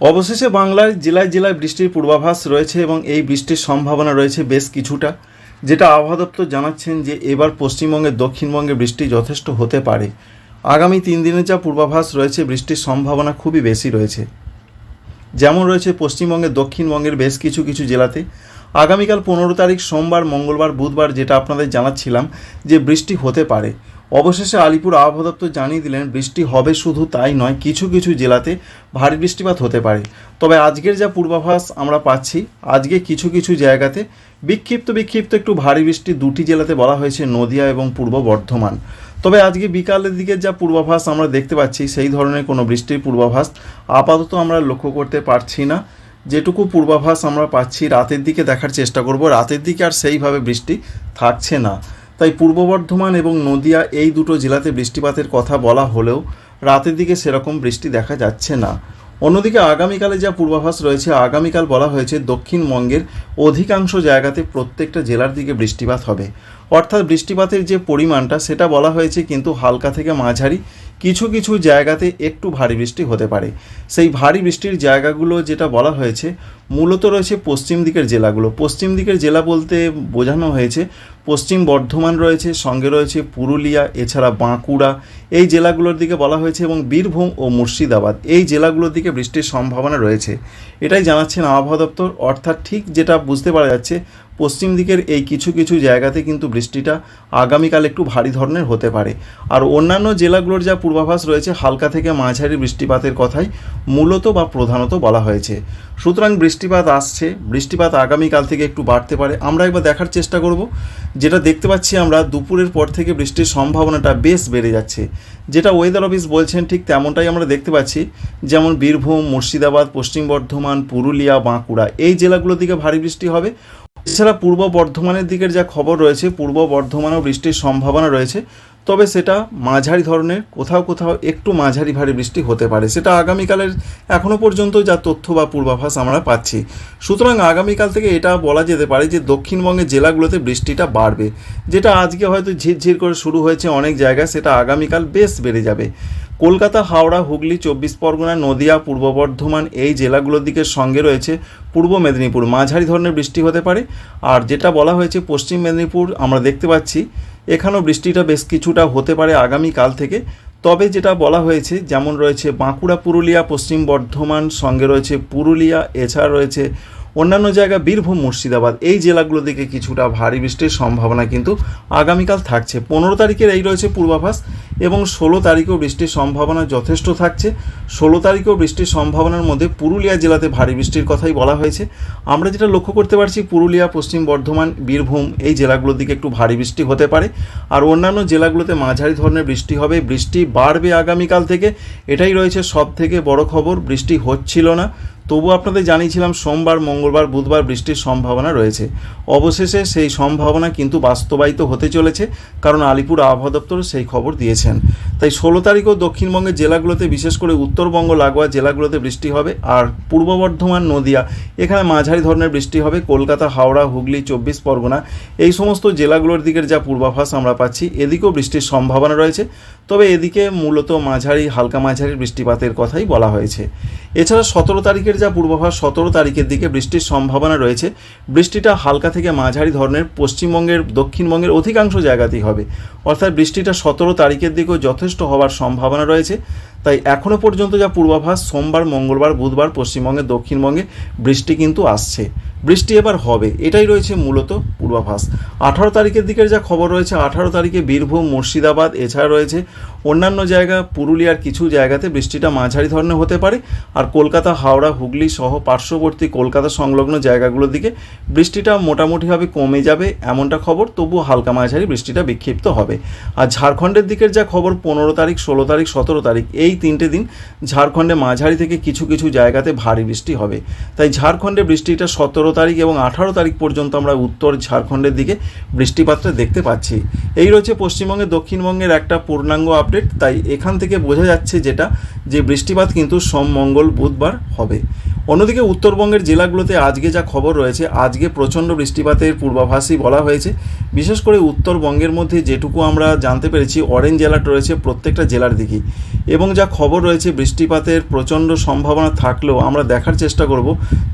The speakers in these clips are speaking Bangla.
অবশেষে বাংলার জেলায় জেলায় বৃষ্টির পূর্বাভাস রয়েছে এবং এই বৃষ্টির সম্ভাবনা রয়েছে বেশ কিছুটা, যেটা আবহাওয়া দপ্তর জানাচ্ছেন যে এবার পশ্চিমবঙ্গের দক্ষিণবঙ্গে বৃষ্টি যথেষ্ট হতে পারে। আগামী তিন দিনের যা পূর্বাভাস রয়েছে, বৃষ্টির সম্ভাবনা খুবই বেশি রয়েছে। যেমন রয়েছে পশ্চিমবঙ্গের দক্ষিণবঙ্গের বেশ কিছু কিছু জেলাতে। আগামীকাল পনেরো তারিখ সোমবার, মঙ্গলবার, বুধবার যেটা আপনাদের জানাচ্ছিলাম যে বৃষ্টি হতে পারে। অবশেষে আলিপুর আবহাওয়া দপ্তর জানিয়ে দিলেন, বৃষ্টি হবে শুধু তাই নয়, কিছু কিছু জেলাতে ভারী বৃষ্টিপাত হতে পারে। তবে আজকের যা পূর্বাভাস আমরা পাচ্ছি, আজকে কিছু কিছু জায়গাতে বিক্ষিপ্ত বিক্ষিপ্ত একটু ভারী বৃষ্টি দুটি জেলাতে বলা হয়েছে, নদিয়া এবং পূর্ব বর্ধমান। তবে আজকে বিকালের দিকে যা পূর্বাভাস আমরা দেখতে পাচ্ছি, সেই ধরনের কোনো বৃষ্টির পূর্বাভাস আপাতত আমরা লক্ষ্য করতে পারছি না। যেটুকু পূর্বাভাস আমরা পাচ্ছি, রাতের দিকে দেখার চেষ্টা করব, রাতের দিকে আর সেইভাবে বৃষ্টি থাকছে না। তাই পূর্ব বর্ধমান এবং নদিয়া এই দুটো জেলাতে বৃষ্টিপাতের কথা বলা হলেও রাতের দিকে সেরকম বৃষ্টি দেখা যাচ্ছে না। অন্যদিকে আগামীকালে যা পূর্বাভাস রয়েছে, আগামীকাল বলা হয়েছে দক্ষিণবঙ্গের অধিকাংশ জায়গাতে প্রত্যেকটা জেলার দিকে বৃষ্টিপাত হবে। অর্থাৎ বৃষ্টিপাতের যে পরিমাণটা, সেটা বলা হয়েছে কিন্তু হালকা থেকে মাঝারি কিছু কিছু জায়গাতে একটু ভারী বৃষ্টি হতে পারে। সেই ভারী বৃষ্টির জায়গাগুলো যেটা বলা হয়েছে, মূলত রয়েছে পশ্চিম দিকের জেলাগুলো। পশ্চিম দিকের জেলা বলতে বোঝানো হয়েছে, পশ্চিম বর্ধমান রয়েছে, সঙ্গে রয়েছে পুরুলিয়া, এছাড়া বাঁকুড়া। এই জেলাগুলোর দিকে বলা হয়েছে এবং বীরভূম ও মুর্শিদাবাদ। এই জেলাগুলোর দিকে বৃষ্টির সম্ভাবনা রয়েছে। এটাই জানাচ্ছেন আবহাওয়া দপ্তর। অর্থাৎ ঠিক যেটা বুঝতে পারা যাচ্ছে, পশ্চিম দিকের এই কিছু কিছু জায়গাতে কিন্তু বৃষ্টিটা আগামীকাল একটু ভারী ধরনের হতে পারে। আর অন্যান্য জেলাগুলোর যা পূর্বাভাস রয়েছে, হালকা থেকে মাঝারি বৃষ্টিপাতের কথাই মূলত বা প্রধানত বলা হয়েছে। সুতরাং বৃষ্টিপাত আসছে, বৃষ্টিপাত আগামীকাল থেকে একটু বাড়তে পারে। আমরা একবার দেখার চেষ্টা করব। যেটা দেখতে পাচ্ছি আমরা, দুপুরের পর থেকে বৃষ্টির সম্ভাবনাটা বেশ বেড়ে যাচ্ছে। যেটা ওয়েদার অফিস বলছেন, ঠিক তেমনটাই আমরা দেখতে পাচ্ছি। যেমন বীরভূম, মুর্শিদাবাদ, পশ্চিম বর্ধমান, পুরুলিয়া, বাঁকুড়া, এই জেলাগুলোর দিকে ভারী বৃষ্টি হবে। এছাড়া পূর্ব বর্ধমানের দিকের যা খবর রয়েছে, পূর্ব বর্ধমানেও বৃষ্টির সম্ভাবনা রয়েছে। তবে সেটা মাঝারি ধরনের, কোথাও কোথাও একটু মাঝারি ভারী বৃষ্টি হতে পারে। সেটা আগামীকালের এখনও পর্যন্ত যা তথ্য বা পূর্বাভাস আমরা পাচ্ছি। সুতরাং আগামীকাল থেকে এটা বলা যেতে পারে যে দক্ষিণবঙ্গের জেলাগুলোতে বৃষ্টিটা বাড়বে। যেটা আজকে হয়তো ঝিরঝির করে শুরু হয়েছে অনেক জায়গায়, সেটা আগামীকাল বেশ বেড়ে যাবে। কলকাতা, হাওড়া, হুগলি, চব্বিশ পরগনা, নদিয়া, পূর্ব বর্ধমান এই জেলাগুলোর দিকে সঙ্গে রয়েছে পূর্ব মেদিনীপুর। মাঝারি ধরনের বৃষ্টি হতে পারে। আর যেটা বলা হয়েছে পশ্চিম মেদিনীপুর, আমরা দেখতে পাচ্ছি এখানেও বৃষ্টিটা বেশ কিছুটা হতে পারে আগামীকাল থেকে। তবে যেটা বলা হয়েছে, যেমন রয়েছে বাঁকুড়া, পুরুলিয়া, পশ্চিম বর্ধমান, সঙ্গে রয়েছে পুরুলিয়া, এছাড়া রয়েছে অন্যান্য জায়গা বীরভূম, মুর্শিদাবাদ, এই জেলাগুলো দিকে কিছুটা ভারী বৃষ্টির সম্ভাবনা কিন্তু আগামীকাল থাকছে। পনেরো তারিখের এই রয়েছে পূর্বাভাস এবং ষোলো তারিখেও বৃষ্টির সম্ভাবনা যথেষ্ট থাকছে। ষোলো তারিখেও বৃষ্টির সম্ভাবনার মধ্যে পুরুলিয়া জেলাতে ভারী বৃষ্টির কথাই বলা হয়েছে। আমরা যেটা লক্ষ্য করতে পারছি, পুরুলিয়া, পশ্চিম বর্ধমান, বীরভূম এই জেলাগুলোর দিকে একটু ভারী বৃষ্টি হতে পারে। আর অন্যান্য জেলাগুলোতে মাঝারি ধরনের বৃষ্টি হবে। বৃষ্টি বাড়বে আগামীকাল থেকে। এটাই রয়েছে সব থেকে বড় খবর। বৃষ্টি হচ্ছিল না। তবু আপনাদের জানিয়েছিলাম সোমবার, মঙ্গলবার, বুধবার বৃষ্টির সম্ভাবনা রয়েছে। অবশেষে সেই সম্ভাবনা কিন্তু বাস্তবায়িত হতে চলেছে, কারণ আলিপুর আবহাওয়া দপ্তর সেই খবর দিয়েছেন। তাই ষোলো তারিখও দক্ষিণবঙ্গের জেলাগুলোতে, বিশেষ করে উত্তরবঙ্গ, লাগোয়া জেলাগুলোতে বৃষ্টি হবে, আর পূর্ব বর্ধমান, নদিয়া, এখানে মাঝারি ধরনের বৃষ্টি হবে, কলকাতা, হাওড়া, হুগলি, চব্বিশ পরগনা, এই সমস্ত জেলাগুলোর দিকের যা পূর্বাভাস আমরা পাচ্ছি, এদিকেও বৃষ্টির সম্ভাবনা রয়েছে। তবে এদিকে মূলত মাঝারি, হালকা মাঝারি বৃষ্টিপাতের কথাই বলা হয়েছে। এছাড়া সতেরো তারিখের যা পূর্বাভাস, সতেরো তারিখের দিকে বৃষ্টির সম্ভাবনা রয়েছে। বৃষ্টিটা হালকা থেকে মাঝারি ধরনের পশ্চিমবঙ্গের, দক্ষিণবঙ্গের অধিকাংশ জায়গাতেই হবে। অর্থাৎ বৃষ্টিটা সতেরো তারিখের দিকেও যথেষ্ট হওয়ার সম্ভাবনা রয়েছে। তাই এখনও পর্যন্ত যা পূর্বাভাস, সোমবার, মঙ্গলবার, বুধবার, পশ্চিমবঙ্গে, দক্ষিণবঙ্গে বৃষ্টি কিন্তু আসছে। বৃষ্টি এবার হবে, এটাই রয়েছে মূলত পূর্বাভাস। আঠারো তারিখের দিকের যা খবর রয়েছে, আঠারো তারিখে বীরভূম, মুর্শিদাবাদ, এছাড়া রয়েছে অন্যান্য জায়গা, পুরুলিয়ার কিছু জায়গাতে বৃষ্টিটা মাঝারি ধরনের হতে পারে। আর কলকাতা, হাওড়া, হুগলি সহ পার্শ্ববর্তী কলকাতা সংলগ্ন জায়গাগুলোর দিকে বৃষ্টিটা মোটামুটিভাবে কমে যাবে এমনটা খবর তবু হালকা মাঝারি বৃষ্টিটা বিক্ষিপ্ত হবে। আর ঝাড়খণ্ডের দিকের যা খবর, পনেরো তারিখ, ষোলো তারিখ, সতেরো তারিখ, এই তিনটে দিন ঝাড়খণ্ডে মাঝারি থেকে কিছু কিছু জায়গাতে ভারী বৃষ্টি হবে। তাই ঝাড়খণ্ডে বৃষ্টিটা সতেরো তারিখ এবং আঠারো তারিখ পর্যন্ত আমরা উত্তর ঝাড়খণ্ডের দিকে বৃষ্টিপাতটা দেখতে পাচ্ছি। এই রয়েছে পশ্চিমবঙ্গে দক্ষিণবঙ্গের একটা পূর্ণাঙ্গ আপডেট। আপডেট তাই এখান থেকে বোঝা যাচ্ছে যেটা, যে বৃষ্টিপাত কিন্তু সোম, মঙ্গল, বুধবার হবে। অন্যদিকে উত্তরবঙ্গের জেলাগুলোতে আজকে যা খবর রয়েছে, আজকে প্রচণ্ড বৃষ্টিপাতের পূর্বাভাসই বলা হয়েছে। বিশেষ করে উত্তরবঙ্গের মধ্যে যেটুকু আমরা জানতে পেরেছি অরেঞ্জ অ্যালার্ট রয়েছে প্রত্যেকটা জেলার দিকেই এবং যা খবর রয়েছে, বৃষ্টিপাতের প্রচণ্ড সম্ভাবনা থাকলেও আমরা দেখার চেষ্টা করব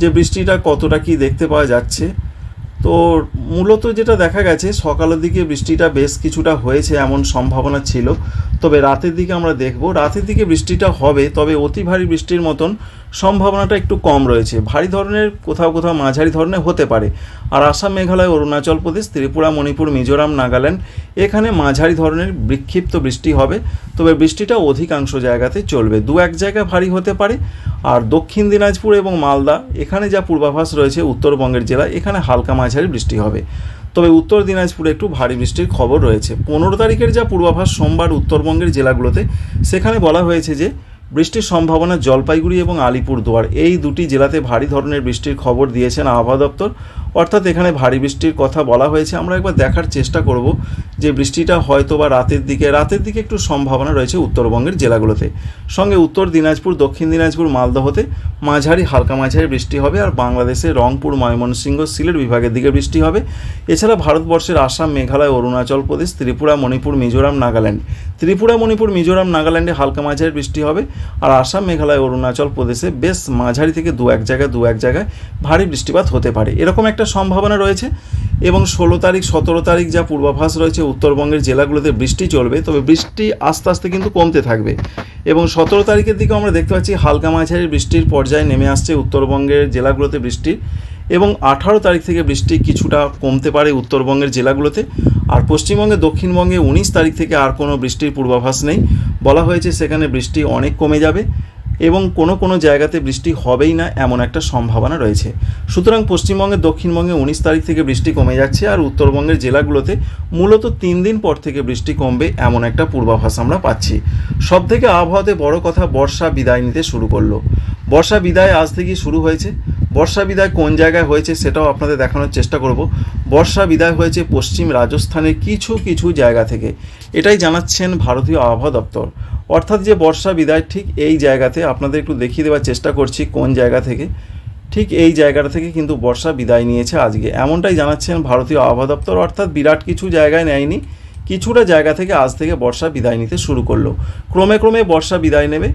যে বৃষ্টিটা কতটা কি দেখতে পাওয়া যাচ্ছে। তো মূলত যেটা দেখা গেছে, সকালের দিকে বৃষ্টিটা বেশ কিছুটা হয়েছে, এমন সম্ভাবনা ছিল। তবে রাতের দিকে আমরা দেখব। রাতের দিকে বৃষ্টিটা হবে, তবে অতি ভারী বৃষ্টির মতন সম্ভাবনাটা একটু কম রয়েছে। ভারী ধরনের কোথাও কোথাও মাঝারি ধরনের হতে পারে। আর আসাম, মেঘালয়, অরুণাচল প্রদেশ, ত্রিপুরা, মণিপুর, মিজোরাম, নাগাল্যান্ড এখানে মাঝারি ধরনের বিক্ষিপ্ত বৃষ্টি হবে। তবে বৃষ্টিটা অধিকাংশ জায়গাতে চলবে। দু এক জায়গায় ভারী হতে পারে। আর দক্ষিণ দিনাজপুর এবং মালদা, এখানে যা পূর্বাভাস রয়েছে উত্তরবঙ্গের জেলা এখানে হালকা মাঝারি বৃষ্টি হবে। তবে উত্তর দিনাজপুরে একটু ভারী বৃষ্টির খবর রয়েছে। পনেরো তারিখের যা পূর্বাভাস সোমবার উত্তরবঙ্গের জেলাগুলোতে, সেখানে বলা হয়েছে যে, বৃষ্টির সম্ভাবনা জলপাইগুড়ি এবং আলিপুরদুয়ার, এই দুটি জেলাতে ভারী ধরনের বৃষ্টির খবর দিয়েছেন আবহাওয়া দপ্তর। অর্থাৎ এখানে ভারী বৃষ্টির কথা বলা হয়েছে। আমরা একবার দেখার চেষ্টা করব যে বৃষ্টিটা হয়তো বা রাতের দিকে রাতের দিকে একটু সম্ভাবনা রয়েছে উত্তরবঙ্গের জেলাগুলোতে। সঙ্গে উত্তর দিনাজপুর, দক্ষিণ দিনাজপুর, মালদহতে মাঝারি, হালকা মাঝারি বৃষ্টি হবে আর বাংলাদেশের রংপুর, ময়মনসিংহ, সিলেট বিভাগের দিকে বৃষ্টি হবে। এছাড়া ভারতবর্ষের আসাম, মেঘালয়, অরুণাচল প্রদেশ, ত্রিপুরা, মণিপুর, মিজোরাম, নাগাল্যান্ড। ত্রিপুরা, মণিপুর, মিজোরাম, নাগাল্যান্ডে হালকা মাঝারি বৃষ্টি হবে আর আসাম, মেঘালয়, অরুণাচল প্রদেশে বেশ মাঝারি থেকে দু এক জায়গায় দু এক জায়গায় ভারী বৃষ্টিপাত হতে পারে। এরকম একটা সম্ভাবনা রয়েছে এবং ষোলো তারিখ, সতেরো তারিখ যা পূর্বাভাস রয়েছে, উত্তরবঙ্গের জেলাগুলোতে বৃষ্টি চলবে। তবে বৃষ্টি আস্তে আস্তে কিন্তু কমতে থাকবে। এবং সতেরো তারিখের দিকে আমরা দেখতে পাচ্ছি হালকা মাঝারি বৃষ্টির পর্যায়ে নেমে আসছে উত্তরবঙ্গের জেলাগুলোতে বৃষ্টি। এবং আঠারো তারিখ থেকে বৃষ্টি কিছুটা কমতে পারে উত্তরবঙ্গের জেলাগুলোতে। আর পশ্চিমবঙ্গে, দক্ষিণবঙ্গে উনিশ তারিখ থেকে আর কোনো বৃষ্টির পূর্বাভাস নেই। বলা হয়েছে সেখানে বৃষ্টি অনেক কমে যাবে। এবং কোনো কোনো জায়গাতে বৃষ্টি হবেই না এমন একটা সম্ভাবনা রয়েছে। সুতরাং পশ্চিমবঙ্গের দক্ষিণবঙ্গে উনিশ তারিখ থেকে বৃষ্টি কমে যাচ্ছে আর উত্তরবঙ্গের জেলাগুলোতে মূলত তিন দিন পর থেকে বৃষ্টি কমবে এমন একটা পূর্বাভাস আমরা পাচ্ছি। সব থেকে আবহাওয়াতে বড় কথা বর্ষা বিদায় নিতে শুরু করল। বর্ষা বিদায় আজ থেকেই শুরু হয়েছে। বর্ষা বিদায় কোন জায়গায় হয়েছে সেটাও আপনাদের দেখানোর চেষ্টা করব। বর্ষা বিদায় হয়েছে পশ্চিম রাজস্থানের কিছু কিছু জায়গা থেকে। এটাই জানাচ্ছেন ভারতীয় আবহাওয়া দপ্তর। অর্থাৎ যে বর্ষা বিদায়, ঠিক এই জায়গাতে আপনাদের একটু দেখিয়ে দেওয়ার চেষ্টা করছি কোন জায়গা থেকে। ঠিক এই জায়গাটা থেকে কিন্তু বর্ষা বিদায় নিয়েছে আজকে। এমনটাই জানাচ্ছেন ভারতীয় আবহাওয়া দপ্তর, অর্থাৎ বিরাট কিছু জায়গায় নেয়নি। কিছুটা জায়গা থেকে আজ থেকে বর্ষা বিদায় নিতে শুরু করল। ক্রমে ক্রমে বর্ষা বিদায় নেবে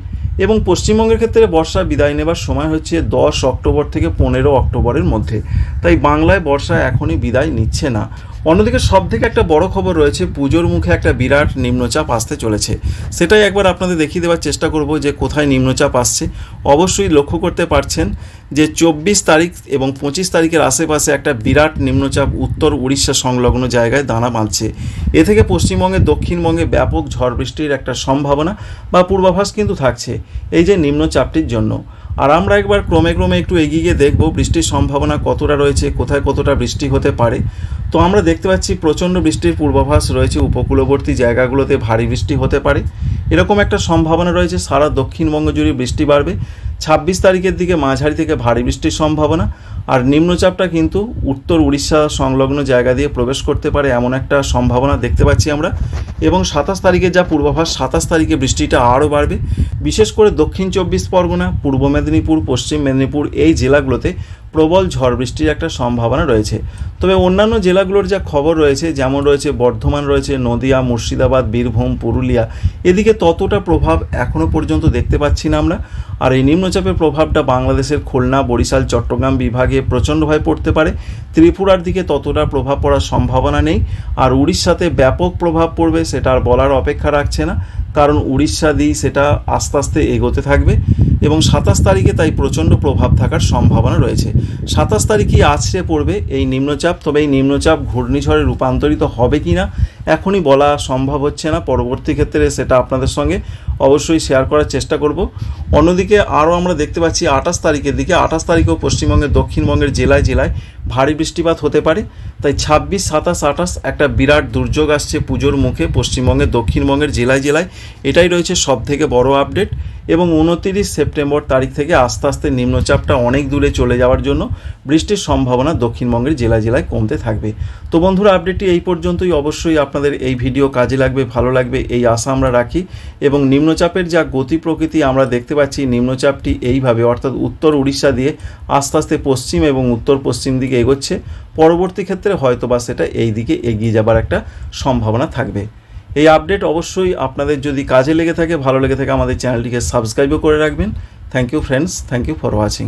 এবং পশ্চিমবঙ্গের ক্ষেত্রে বর্ষা বিদায় নেবার সময় হচ্ছে দশ অক্টোবর থেকে পনেরো অক্টোবরের মধ্যে। তাই বাংলায় বর্ষা এখনই বিদায় নিচ্ছে না। অন্যদিকে সব থেকে একটা বড় খবর রয়েছে, পুজোর মুখে একটা বিরাট নিম্নচাপ আসতে চলেছে। সেটাই একবার আপনাদের দেখিয়ে দেওয়ার চেষ্টা করব যে কোথায় নিম্নচাপ আসছে। অবশ্যই লক্ষ্য করতে পারছেন যে চব্বিশ তারিখ এবং পঁচিশ তারিখের আশেপাশে একটা বিরাট নিম্নচাপ উত্তর উড়িষ্যা সংলগ্ন জায়গায় দানা বাঁধছে। এ থেকে পশ্চিমবঙ্গে, দক্ষিণবঙ্গে ব্যাপক ঝড় বৃষ্টির একটা সম্ভাবনা বা পূর্বাভাস কিন্তু থাকছে এই যে নিম্নচাপটির জন্য। আর আমরা একবার ক্রমে ক্রমে একটু এগিয়ে গিয়ে দেখব বৃষ্টির সম্ভাবনা কতটা রয়েছে, কোথায় কতটা বৃষ্টি হতে পারে। তো আমরা দেখতে পাচ্ছি প্রচণ্ড বৃষ্টির পূর্বাভাস রয়েছে উপকূলবর্তী জায়গাগুলোতে ভারী বৃষ্টি হতে পারে। এরকম একটা সম্ভাবনা রয়েছে, সারা দক্ষিণবঙ্গ জুড়ে বৃষ্টি বাড়বে। ছাব্বিশ তারিখের দিকে মাঝারি থেকে ভারী বৃষ্টির সম্ভাবনা, আর নিম্নচাপটা কিন্তু উত্তর উড়িষ্যা সংলগ্ন জায়গা দিয়ে প্রবেশ করতে পারে এমন একটা সম্ভাবনা দেখতে পাচ্ছি আমরা। এবং সাতাশ তারিখে যা পূর্বাভাস, সাতাশ তারিখে বৃষ্টিটা আরও বাড়বে। বিশেষ করে দক্ষিণ চব্বিশ পরগনা, পূর্ব মেদিনীপুর, পশ্চিম মেদিনীপুর এই জেলাগুলোতে প্রবল ঝড় বৃষ্টির একটা সম্ভাবনা রয়েছে। তবে অন্যান্য জেলাগুলোর যা খবর রয়েছে, যেমন রয়েছে বর্ধমান, রয়েছে নদিয়া, মুর্শিদাবাদ, বীরভূম, পুরুলিয়া, এদিকে ততটা প্রভাব এখনও পর্যন্ত দেখতে পাচ্ছি না আমরা। আর এই নিম্নচাপের প্রভাবটা বাংলাদেশের খুলনা, বরিশাল, চট্টগ্রাম বিভাগে প্রচণ্ডভাবে পড়তে পারে। ত্রিপুরার দিকে ততটা প্রভাব পড়ার সম্ভাবনা নেই। আর উড়িষ্যাতে ব্যাপক প্রভাব পড়বে সেটা আর বলার অপেক্ষা রাখছে না। কারণ উড়িষ্যা দিয়ে সেটা আস্তে আস্তে এগোতে থাকবে এবং সাতাশ তারিখে তাই প্রচণ্ড প্রভাব থাকার সম্ভাবনা রয়েছে। সাতাশ তারিখই আছড়ে পড়বে এই নিম্নচাপ। তবে এই নিম্নচাপ ঘূর্ণিঝড়ে রূপান্তরিত হবে কি না এখনই বলা সম্ভব হচ্ছে না। পরবর্তী ক্ষেত্রে সেটা আপনাদের সঙ্গে অবশ্যই শেয়ার করার চেষ্টা করব। অন্যদিকে আরও আমরা দেখতে পাচ্ছি আঠাশ তারিখের দিকে, আঠাশ তারিখেও পশ্চিমবঙ্গের, দক্ষিণবঙ্গের জেলায় জেলায় ভারী বৃষ্টিপাত হতে পারে। তাই ছাব্বিশ, সাতাশ, আঠাশ একটা বিরাট দুর্যোগ আসছে পুজোর মুখে পশ্চিমবঙ্গের, দক্ষিণবঙ্গের জেলায় জেলায়। এটাই রয়েছে সব থেকে বড় আপডেট এবং উনতিরিশ সেপ্টেম্বর তারিখ থেকে আস্তে আস্তে নিম্নচাপটা অনেক দূরে চলে যাওয়ার জন্য বৃষ্টির সম্ভাবনা দক্ষিণবঙ্গের জেলায় জেলায় কমতে থাকবে। তো বন্ধুরা আপডেটটি এই পর্যন্তই। অবশ্যই আপনাদের এই ভিডিও কাজে লাগবে, ভালো লাগবে, এই আশা আমরা রাখি। এবং নিম্নচাপের যা গতি প্রকৃতি, আমরা দেখতে পাচ্ছি নিম্নচাপটি এইভাবে, অর্থাৎ উত্তর উড়িষ্যা দিয়ে আস্তে আস্তে পশ্চিম এবং উত্তর পশ্চিম দিকে এগোচ্ছে। পরবর্তী ক্ষেত্রে হয়তো বা সেটা এই দিকে এগিয়ে যাবার একটা সম্ভাবনা থাকবে। এই আপডেট অবশ্যই আপনাদের যদি কাজে লেগে থাকে, ভালো লেগে থাকে, আমাদের চ্যানেলটিকে সাবস্ক্রাইবও করে রাখবেন। Thank you friends thank you for watching